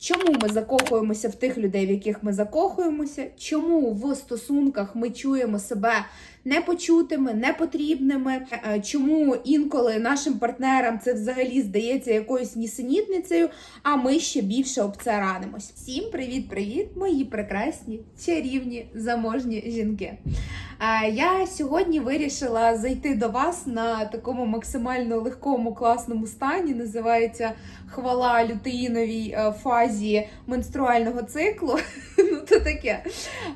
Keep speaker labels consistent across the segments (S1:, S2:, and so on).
S1: Чому ми закохуємося в тих людей, в яких ми закохуємося? Чому в стосунках ми чуємо себе непочутими, непотрібними? Е, Чому інколи нашим партнерам це взагалі здається якоюсь нісенітницею, а ми ще більше об це ранимось? Всім привіт-привіт, мої прекрасні, чарівні, заможні жінки. Е, Я сьогодні вирішила зайти до вас на такому максимально легкому класному стані. Називається хвала лютеїновій е, фазі менструального циклу. Ну, то таке.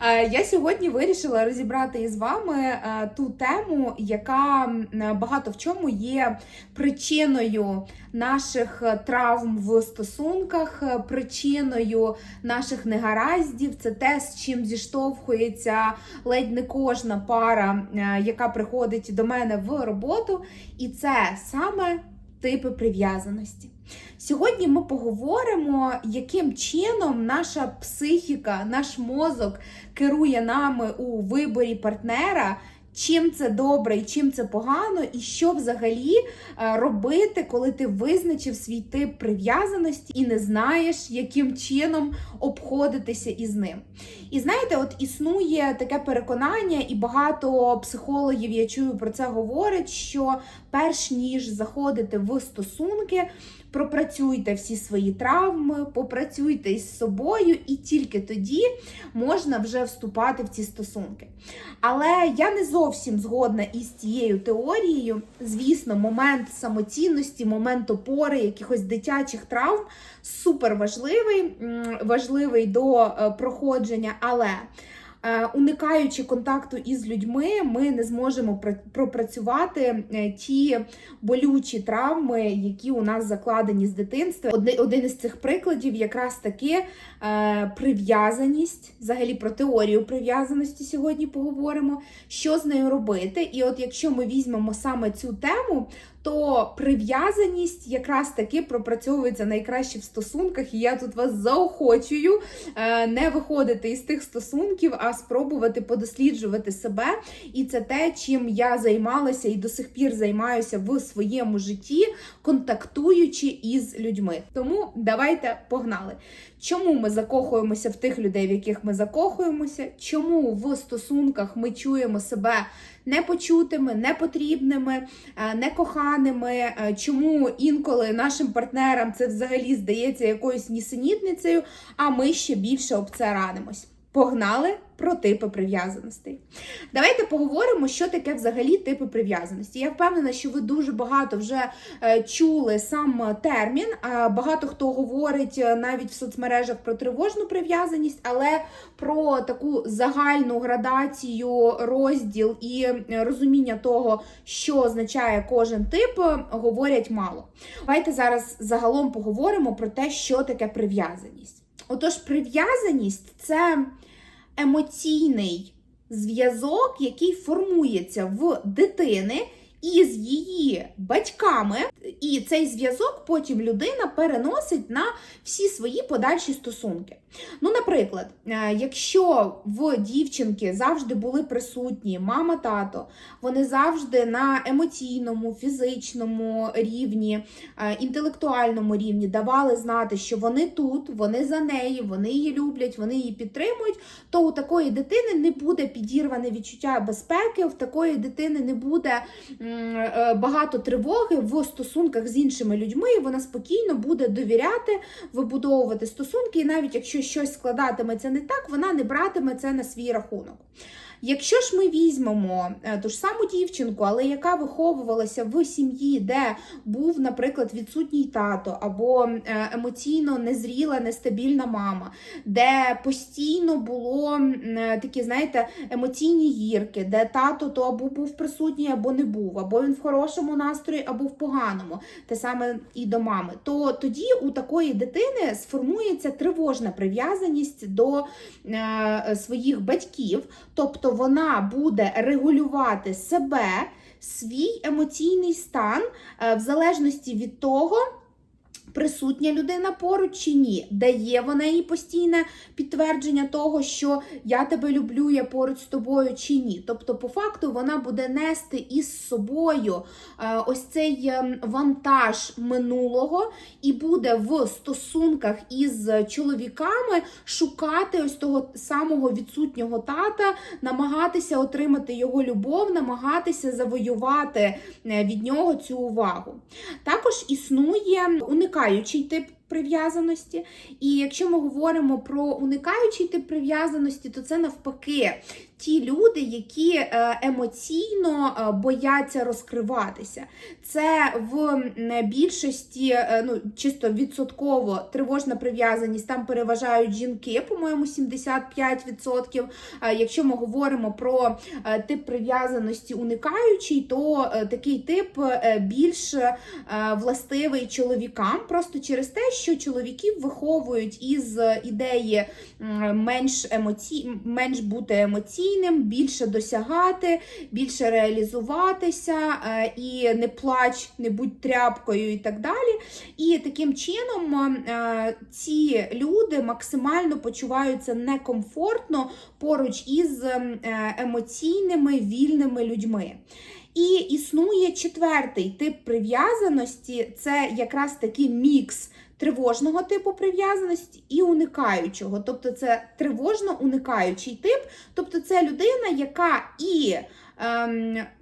S1: Е, Я сьогодні вирішила розібрати із вами е, ту тему, яка багато в чому є причиною наших е, травм в стосунках, е, причиною наших негараздів. Це те, з чим зіштовхується ледь не кожна пара, е, яка приходить до мене в роботу, і це саме типи прив'язаності. Сьогодні ми поговоримо, яким чином наша психіка, наш мозок керує нами у виборі партнера. Чим це добре і чим це погано, і що взагалі е, робити, коли ти визначив свій тип прив'язаності і не знаєш, яким чином обходитися із ним. І знаєте, от існує таке переконання, і багато психологів я чую про це говорять, що перш ніж заходити в стосунки, пропрацюйте всі свої травми, попрацюйте із собою, і тільки тоді можна вже вступати в ці стосунки. Але я не зовсім згодна із цією теорією. Звісно, момент самоцінності, момент опори, якихось дитячих травм супер важливий, важливий до е, проходження, але. Е, Уникаючи контакту із людьми, ми не зможемо пра- пропрацювати е, ті болючі травми, які у нас закладені з дитинства. Один із цих прикладів якраз таки е, прив'язаність, взагалі про теорію прив'язаності сьогодні поговоримо, що з нею робити. І от якщо ми візьмемо саме цю тему, то прив'язаність якраз таки пропрацьовується найкраще в стосунках, і я тут вас заохочую е, не виходити із тих стосунків, а спробувати подосліджувати себе. І це те, чим я займалася і до сих пір займаюся в своєму житті, контактуючи із людьми. Тому давайте погнали. Чому ми закохуємося в тих людей, в яких ми закохуємося? Чому в стосунках ми чуємо себе непочутими, непотрібними, е, некоханими? Е, Чому інколи нашим партнерам це взагалі здається якоюсь нісенітницею, а ми ще більше об це ранимось? Погнали про типи прив'язаностей. Давайте поговоримо, що таке взагалі типи прив'язаності. Я впевнена, що ви дуже багато вже е, чули сам термін. Багато хто говорить е, навіть в соцмережах про тривожну прив'язаність, але про таку загальну градацію, розділ і е, розуміння того, що означає кожен тип, е, говорять мало. Давайте зараз загалом поговоримо про те, що таке прив'язаність. Отож, прив'язаність це емоційний зв'язок, який формується в дитини із її батьками, і цей зв'язок потім людина переносить на всі свої подальші стосунки. Ну, наприклад, е, якщо в дівчинки завжди були присутні мама, тато, вони завжди на емоційному, фізичному рівні, е, інтелектуальному рівні давали знати, що вони тут, вони за неї, вони її люблять, вони її підтримують, то у такої дитини не буде підірване відчуття безпеки, в такої дитини не буде багато тривоги в стосунках з іншими людьми, і вона спокійно буде довіряти, вибудовувати стосунки, і навіть якщо щось складатиметься не так, вона не братиме це на свій рахунок. Якщо ж ми візьмемо е, ту ж саму дівчинку, але яка виховувалася в сім'ї, де був, наприклад, відсутній тато або е, емоційно незріла, нестабільна мама, де постійно було е, такі, знаєте, емоційні гірки, де тато то або був присутній, або не був, або він в хорошому настрої, або в поганому, те саме і до мами, то тоді у такої дитини сформується тривожна прив'язаність до своїх батьків, тобто вона буде регулювати себе, свій емоційний стан е, в залежності від того. Присутня людина поруч чи ні? Дає вона їй постійне підтвердження того, що я тебе люблю, я поруч з тобою чи ні. Тобто, по факту, вона буде нести із собою е, ось цей е, вантаж минулого і буде в стосунках із чоловіками шукати ось того самого відсутнього тата, намагатися отримати його любов, намагатися завоювати е, від нього цю увагу. Також існує уникаючий тип прив'язаності. І якщо ми говоримо про уникаючий тип прив'язаності, то це навпаки ті люди, які е, емоційно е, бояться розкриватися. Це в більшості, е, ну чисто відсотково тривожна прив'язаність, там переважають жінки, по-моєму, 75%. А Якщо ми говоримо про тип прив'язаності уникаючий, то такий тип більш властивий чоловікам, просто через те, що чоловіків виховують із ідеї менш емоці... менш бути емоційним, більше досягати, більше реалізуватися, е, і не плач, не будь тряпкою і так далі. І таким чином е, ці люди максимально почуваються некомфортно поруч із е, емоційними вільними людьми. І існує четвертий тип прив'язаності це якраз такий мікс тривожного типу прив'язаності і уникаючого. Тобто це тривожно-уникаючий тип, тобто це людина, яка і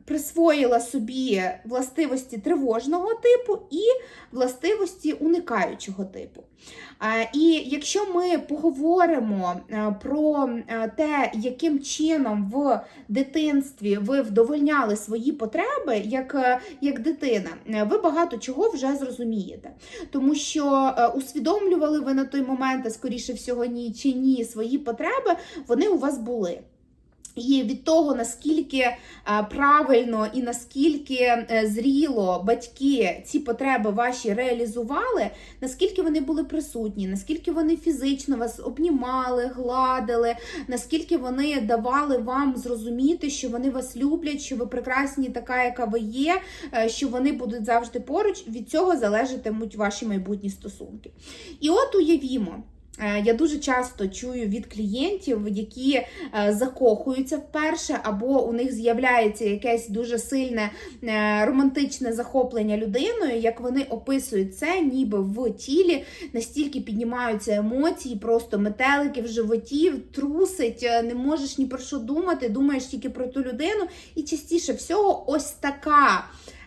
S1: присвоїла собі властивості тривожного типу і властивості уникаючого типу. Е, І якщо ми поговоримо е, про е, те, яким чином в дитинстві ви вдовольняли свої потреби як, як дитина, ви багато чого вже зрозумієте. Тому що усвідомлювали ви на той момент, а скоріше всього, ні чи ні, свої потреби, вони у вас були. І від того, наскільки е, правильно і наскільки е, зріло батьки ці потреби ваші реалізували, наскільки вони були присутні, наскільки вони фізично вас обнімали, гладили, наскільки вони давали вам зрозуміти, що вони вас люблять, що ви прекрасні, така, яка ви є, е, що вони будуть завжди поруч. Від цього залежатимуть ваші майбутні стосунки. І от уявімо. Е, Я дуже часто чую від клієнтів, які е, закохуються вперше, або у них з'являється якесь дуже сильне е, романтичне захоплення людиною, як вони описують це, ніби в тілі настільки піднімаються емоції, просто метелики в животі, трусить, не можеш ні про що думати, думаєш тільки про ту людину. І частіше всього, ось така.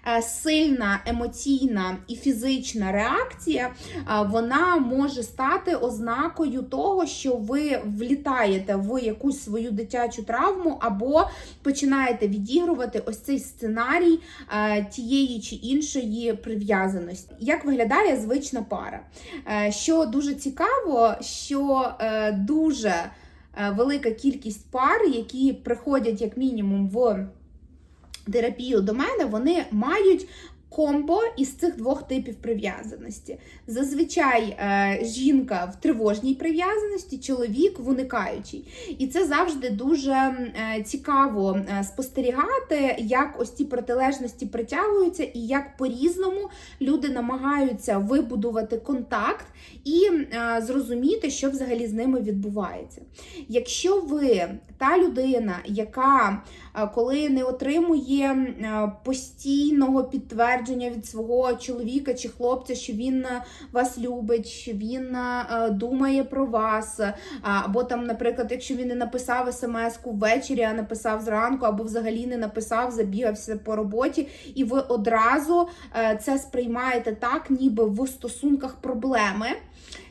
S1: Е, Сильна емоційна і фізична реакція, е, вона може стати ознакою того, що ви влітаєте в якусь свою дитячу травму, або починаєте відігрувати ось цей сценарій е, тієї чи іншої прив'язаності. Як виглядає звична пара? Що дуже цікаво, що дуже велика кількість пар, які приходять як мінімум в терапію до мене, вони мають. Комбо із цих двох типів прив'язаності. Зазвичай е, жінка в тривожній прив'язаності, чоловік в уникаючій. І це завжди дуже е, цікаво е, спостерігати, як ось ці протилежності притягуються, і як по-різному люди намагаються вибудувати контакт і зрозуміти, що взагалі з ними відбувається. Якщо ви та людина, яка коли не отримує е, постійного підтвердження від свого чоловіка чи хлопця, що він е, вас любить, що він е, думає про вас, е, або там, наприклад, якщо він не написав смс-ку ввечері, а написав зранку, або взагалі не написав, забігався по роботі, і ви одразу е, це сприймаєте так, ніби в стосунках проблеми.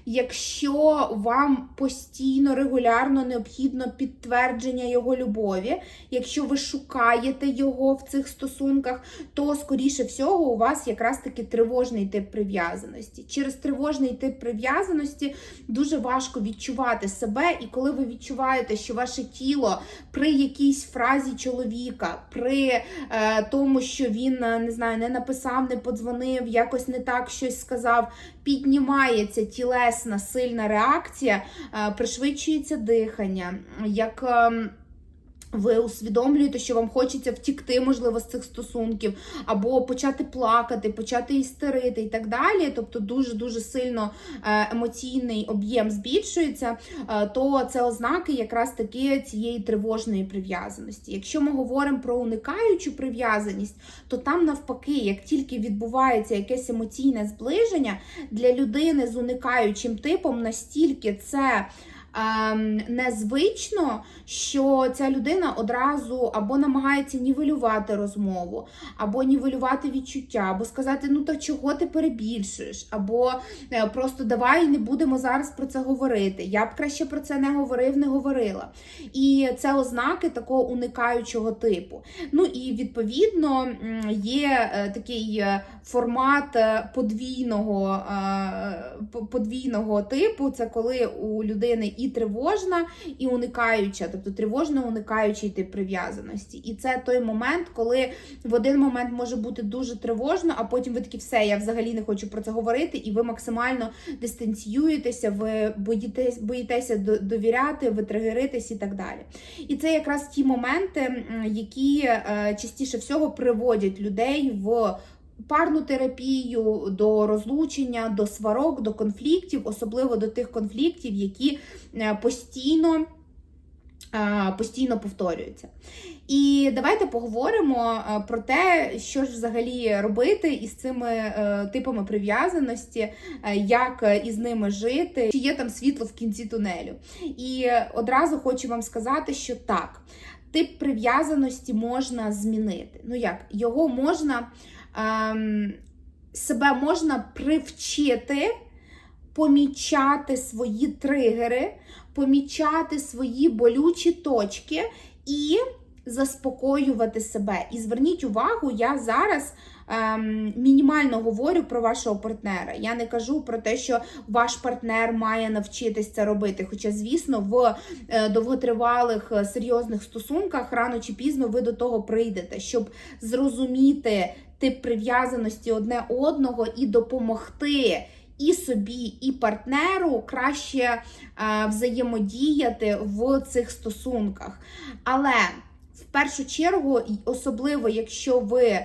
S1: Якщо вам постійно, регулярно необхідно підтвердження його любові, якщо ви шукаєте його в цих стосунках, то скоріше всього у вас якраз таки тривожний тип прив'язаності. Через тривожний тип прив'язаності дуже важко відчувати себе, і коли ви відчуваєте, що ваше тіло при якійсь фразі чоловіка, при е, тому, що він е, не знаю, не написав, не подзвонив, якось не так щось сказав, піднімається тілесна сильна реакція, е, пришвидшується дихання, як. Ви усвідомлюєте, що вам хочеться втікти, можливо, з цих стосунків, або почати плакати, почати істерити і так далі. Тобто дуже дуже сильно е, емоційний об'єм збільшується, е, то це ознаки якраз таки цієї тривожної прив'язаності. Якщо ми говоримо про уникаючу прив'язаність, то там навпаки, як тільки відбувається якесь емоційне зближення для людини з уникаючим типом, настільки це. Ем, Незвично, що ця людина одразу або намагається нівелювати розмову, або нівелювати відчуття, або сказати, ну та чого ти перебільшуєш, або е, просто давай не будемо зараз про це говорити. Я б краще про це не говорив, не говорила. І це ознаки такого уникаючого типу. Ну і відповідно є е, такий е, формат подвійного, подвійного типу. Це коли у людини і тривожна, і уникаюча, тобто тривожно уникаючий тип прив'язаності. І це той момент, коли в один момент може бути дуже тривожно, а потім ви такі все, я взагалі не хочу про це говорити, і ви максимально дистанціюєтеся, ви боїтесь, боїтеся довіряти, ви тригеритесь і так далі. І це якраз ті моменти, які е, частіше всього приводять людей в. Парну терапію до розлучення, до сварок, до конфліктів, особливо до тих конфліктів, які е, постійно, е, постійно повторюються. І давайте поговоримо е, про те, що ж взагалі робити із цими типами прив'язаності, як із ними жити, чи є там світло в кінці тунелю. І одразу хочу вам сказати, що так, тип прив'язаності можна змінити. Ну як, його можна себе можна привчити помічати свої тригери, помічати свої болючі точки і заспокоювати себе. І зверніть увагу, я зараз ем, мінімально говорю про вашого партнера. Я не кажу про те, що ваш партнер має навчитись це робити. Хоча, звісно, в е, довготривалих е, серйозних стосунках рано чи пізно ви до того прийдете, щоб зрозуміти тип прив'язаності одне одного і допомогти. І собі, і партнеру краще е, взаємодіяти в цих стосунках. Але в першу чергу, особливо якщо ви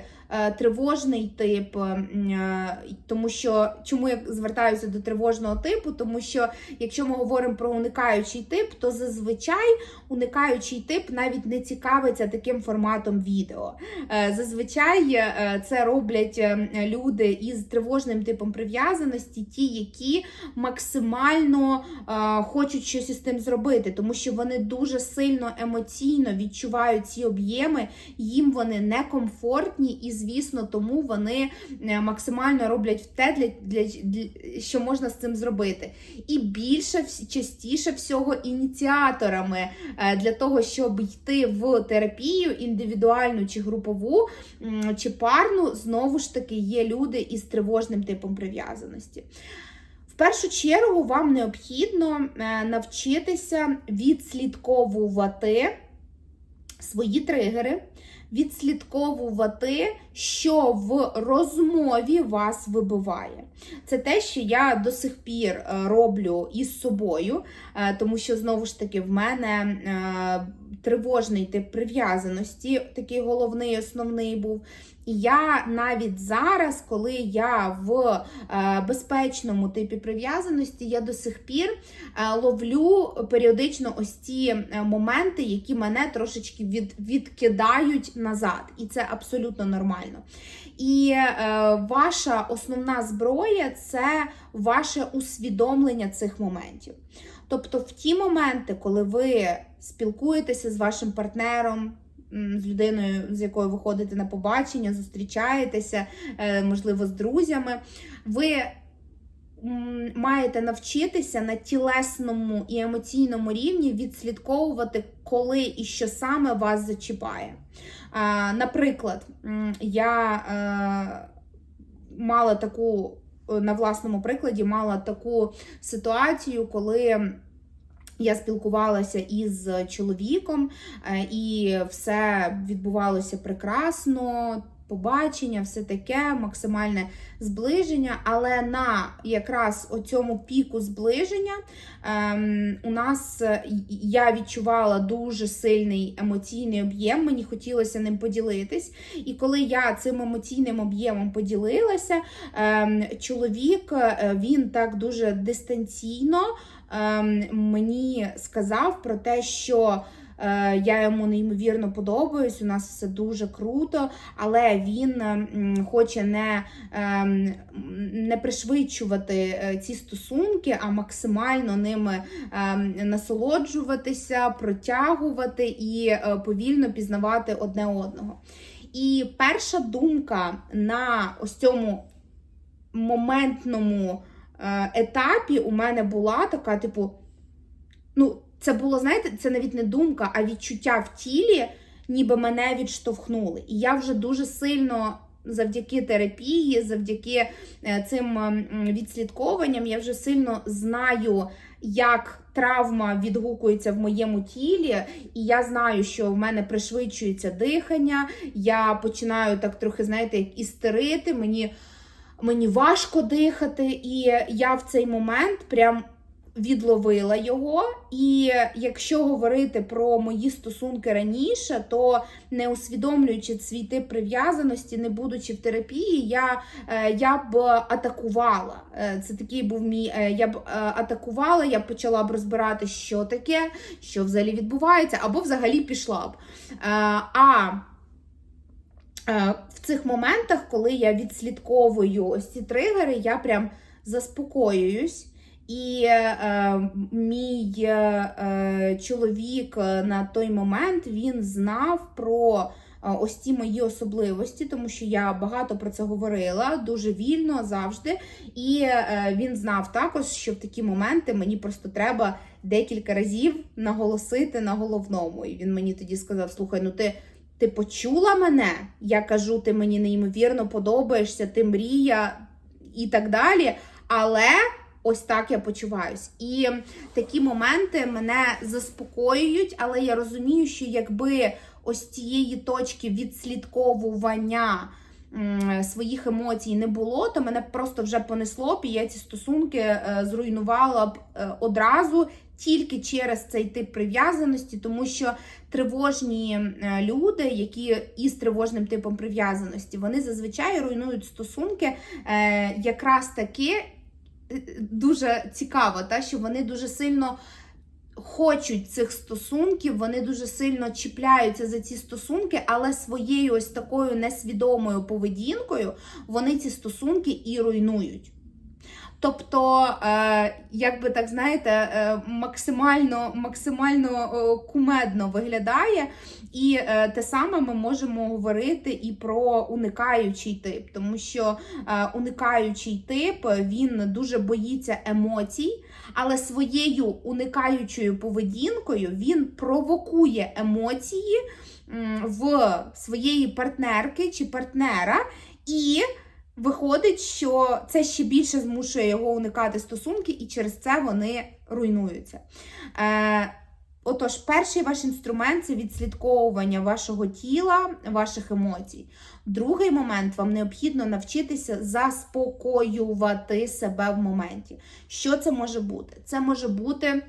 S1: тривожний тип, е, тому що чому я звертаюся до тривожного типу? Тому що якщо ми говоримо про уникаючий тип, то зазвичай уникаючий тип навіть не цікавиться таким форматом відео. Е, Зазвичай е, це роблять е, люди із тривожним типом прив'язаності, ті, які максимально е, хочуть щось із тим зробити, тому що вони дуже сильно емоційно відчувають ці об'єми, їм вони некомфортні, і, звісно, тому вони е, максимально роблять те, для, для, для що можна з цим зробити. І більше частіше всього ініціаторами е, для того, щоб йти в терапію індивідуальну чи групову, чи парну, знову ж таки є люди із тривожним типом прив'язаності. В першу чергу вам необхідно е, навчитися відслідковувати свої тригери, відслідковувати, що в розмові вас вибиває. Це те, що я до сих пір е, роблю із собою, е, тому що знову ж таки в мене е, тривожний тип прив'язаності, такий головний, основний був. І я навіть зараз, коли я в е, безпечному типі прив'язаності, я до сих пір е, ловлю періодично ось ці е, моменти, які мене трошечки від, відкидають назад. І це абсолютно нормально. І ваша основна зброя це ваше усвідомлення цих моментів. Тобто, в ті моменти, коли ви спілкуєтеся з вашим партнером, з людиною, з якою ви ходите на побачення, зустрічаєтеся, е, можливо, з друзями, ви маєте навчитися на тілесному і емоційному рівні відслідковувати, коли і що саме вас зачіпає. Наприклад, я е, мала таку на власному прикладі мала таку ситуацію, коли. Я спілкувалася із чоловіком, е, і все відбувалося прекрасно. Побачення, все таке, максимальне зближення. Але на якраз оцьому піку зближення ем, у нас е, я відчувала дуже сильний емоційний об'єм, мені хотілося ним поділитись. І коли я цим емоційним об'ємом поділилася, ем, чоловік е, він так дуже дистанційно ем, мені сказав про те, що. Е, Я йому неймовірно подобаюсь, у нас все дуже круто, але він хоче не, ем, не пришвидшувати е, ці стосунки, а максимально ними ем, насолоджуватися, протягувати і е, повільно пізнавати одне одного. І перша думка на ось цьому моментному етапі у мене була така, типу, ну, це було, знаєте, це навіть не думка, а відчуття в тілі, ніби мене відштовхнули. І я вже дуже сильно. Завдяки терапії, завдяки е, цим відслідковуванням, я вже сильно знаю, як травма відгукується в моєму тілі, і я знаю, що в мене пришвидшується дихання. Я починаю так трохи, знаєте, істерити. Мені, мені важко дихати, і я в цей момент прям відловила його. І якщо говорити про мої стосунки раніше, то не усвідомлюючи свій тип прив'язаності, не будучи в терапії, я, е, я б атакувала. Е, Це такий був мій. е, Я б атакувала, я б почала б розбирати, що таке, що взагалі відбувається, або взагалі пішла б. А в цих моментах, коли я відслідковую ось ці тригери, я прям заспокоююсь. І е, мій е, е, чоловік е, на той момент він знав про е, ось ці мої особливості, тому що я багато про це говорила дуже вільно завжди. І е, він знав також, що в такі моменти мені просто треба декілька разів наголосити на головному. І він мені тоді сказав: Слухай, ну ти. Ти почула мене? Я кажу, ти мені неймовірно подобаєшся, ти мрія і так далі. Але ось так я почуваюсь. І такі моменти мене заспокоюють, але я розумію, що якби ось цієї точки відслідковування своїх емоцій не було, то мене просто вже понесло б, і я ці стосунки е, зруйнувала б е, одразу. Тільки через цей тип прив'язаності, тому що тривожні е, люди, які із тривожним типом прив'язаності, вони зазвичай руйнують стосунки якраз таки дуже цікаво, та, що вони дуже сильно хочуть цих стосунків, вони дуже сильно чіпляються за ці стосунки, але своєю ось такою несвідомою поведінкою вони ці стосунки і руйнують. Тобто, е, як би так знаєте, е, максимально максимально е, кумедно виглядає, і те саме ми можемо говорити і про уникаючий тип, тому що уникаючий тип він дуже боїться емоцій, але своєю уникаючою поведінкою він провокує емоції в своєї партнерки чи партнера і. Виходить, що це ще більше змушує його уникати стосунки, і через це вони руйнуються. Е, отож, перший ваш інструмент це відслідковування вашого тіла, ваших емоцій. Другий момент вам необхідно навчитися заспокоювати себе в моменті. Що це може бути? Це може бути.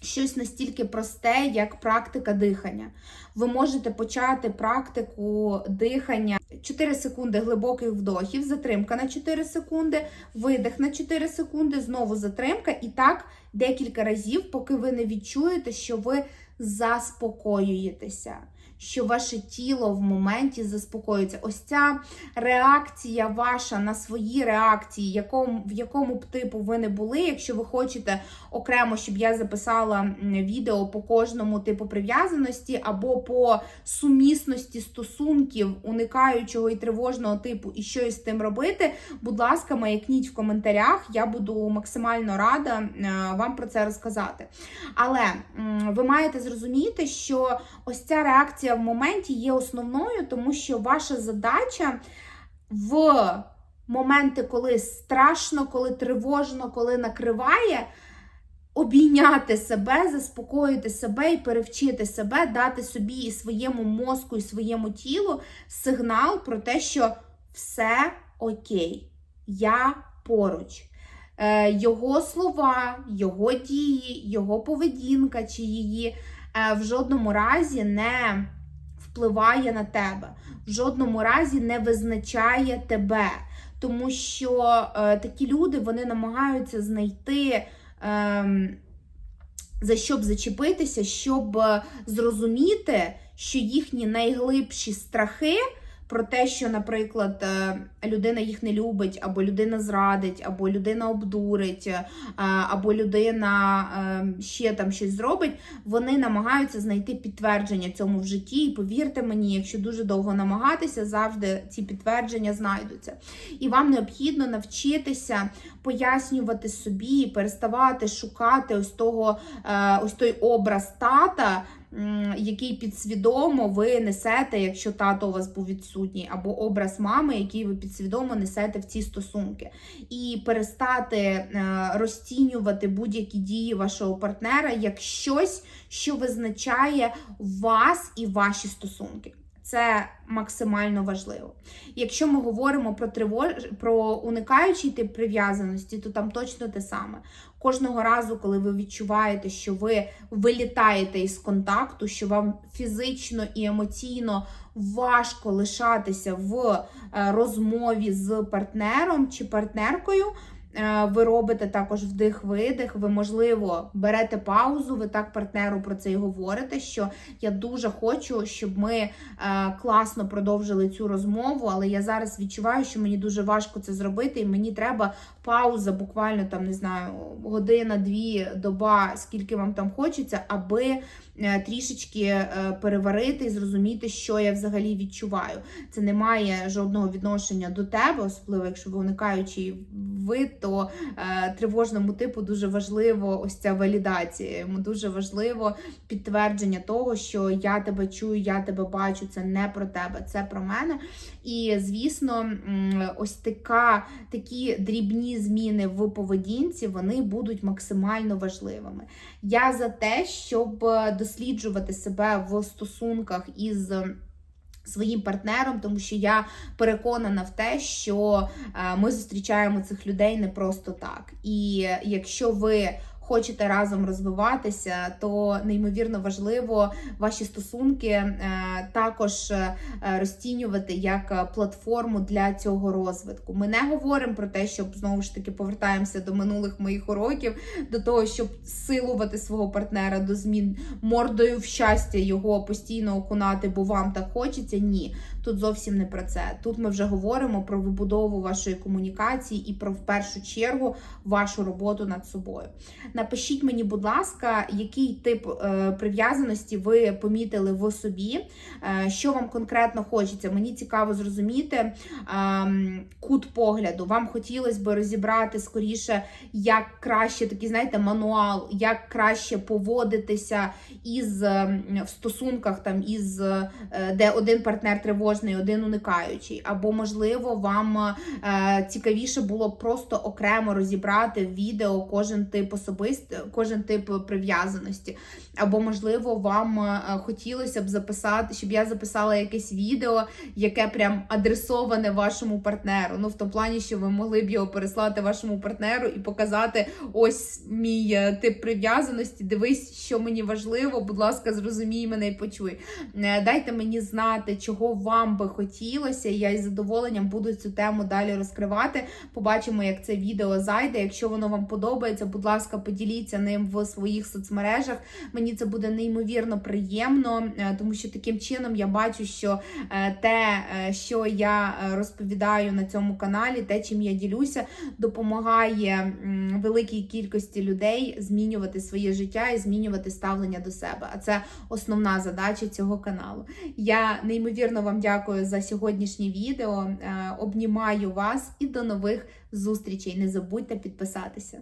S1: Щось настільки просте, як практика дихання. Ви можете почати практику дихання. 4 секунди глибоких вдохів, затримка на 4 секунди, видих на 4 секунди, знову затримка, і так декілька разів, поки ви не відчуєте, що ви заспокоюєтеся, що ваше тіло в моменті заспокоюється. Ось ця реакція ваша на свої реакції, якому, в якому б типу ви не були, якщо ви хочете окремо, щоб я записала відео по кожному типу прив'язаності або по сумісності стосунків уникаючого і тривожного типу, і що із тим робити, будь ласка, маякніть в коментарях, я буду максимально рада е, вам про це розказати. Але ви маєте зрозуміти, що ось ця реакція в моменті є основною, тому що ваша задача в моменти, коли страшно, коли тривожно, коли накриває. обійняти себе, заспокоїти себе і перевчити себе, дати собі і своєму мозку, і своєму тілу сигнал про те, що все окей, я поруч. Е, Його слова, його дії, його поведінка чи її е, в жодному разі не впливає на тебе, в жодному разі не визначає тебе. Тому що е, такі люди вони намагаються знайти. Е, за щоб зачепитися, щоб е, зрозуміти, що їхні найглибші страхи про те, що, наприклад, е, людина їх не любить, або людина зрадить, або людина обдурить, е, або людина е, ще там щось зробить, вони намагаються знайти підтвердження цьому в житті. І повірте мені, якщо дуже довго намагатися, завжди ці підтвердження знайдуться. І вам необхідно навчитися пояснювати собі, переставати шукати ось того, ось той образ тата. Який підсвідомо ви несете, якщо тато у вас був відсутній, або образ мами, який ви підсвідомо несете в ці стосунки, і перестати е, розцінювати будь-які дії вашого партнера як щось, що визначає вас і ваші стосунки. Це максимально важливо. Якщо ми говоримо про тривож... про уникаючий тип прив'язаності, то там точно те саме. Кожного разу, коли ви відчуваєте, що ви вилітаєте із контакту, що вам фізично і емоційно важко лишатися в е, розмові з партнером чи партнеркою. Е, Ви робите також вдих-видих, ви, можливо, берете паузу, ви так партнеру про це і говорите, що я дуже хочу, щоб ми е, класно продовжили цю розмову, але я зараз відчуваю, що мені дуже важко це зробити, і мені треба пауза, буквально там не знаю, година, дві, доба, скільки вам там хочеться, аби е, трішечки переварити і зрозуміти, що я взагалі відчуваю. Це не має жодного відношення до тебе, особливо якщо ви уникаючий вид, то е, тривожному типу дуже важливо ось ця валідація. Йому дуже важливо підтвердження того, що я тебе чую, я тебе бачу. Це не про тебе, це про мене. І звісно, ось така такі дрібні зміни в поведінці вони будуть максимально важливими. Я за те, щоб е, досліджувати себе в стосунках із. Своїм партнером, тому що я переконана в те, що е, ми зустрічаємо цих людей не просто так. І якщо ви хочете разом розвиватися, то неймовірно важливо ваші стосунки е, також е, розцінювати як е, платформу для цього розвитку. Ми не говоримо про те, щоб знову ж таки повертаємося до минулих моїх уроків, до того, щоб силувати свого партнера до змін мордою в щастя його постійно окунати, бо вам так хочеться. Ні, тут зовсім не про це. Тут ми вже говоримо про вибудову вашої комунікації і про в першу чергу вашу роботу над собою. Напишіть мені, будь ласка, який тип е, прив'язаності ви помітили в собі, е, що вам конкретно хочеться. Мені цікаво зрозуміти е, кут погляду. Вам хотілося б розібрати скоріше, як краще такий, знаєте, мануал, як краще поводитися із е, в стосунках там із е, де один партнер тривожний, один уникаючий. Або, можливо, вам е, цікавіше було просто окремо розібрати в відео кожен тип особист, кожен тип прив'язаності. Або, можливо, вам е, хотілося б записати, щоб я записала якесь відео, яке прям адресоване вашому партнеру. Ну, в тому плані, що ви могли б його переслати вашому партнеру і показати ось мій е, тип прив'язаності. Дивись, що мені важливо, будь ласка, зрозумій мене і почуй. Дайте мені знати, чого вам би хотілося. Я із задоволенням буду цю тему далі розкривати. Побачимо, як це відео зайде. Якщо воно вам подобається, будь ласка, поділіться ним в своїх соцмережах. Мені це буде неймовірно приємно, е, тому що таким чином я бачу, що е, те, е, що я розповідаю на цьому каналі, те, чим я ділюся, допомагає великій кількості людей змінювати своє життя і змінювати ставлення до себе. А це основна задача цього каналу. Я неймовірно вам дякую за сьогоднішнє відео. Е, Обнімаю вас і до нових зустрічей. Не забудьте підписатися.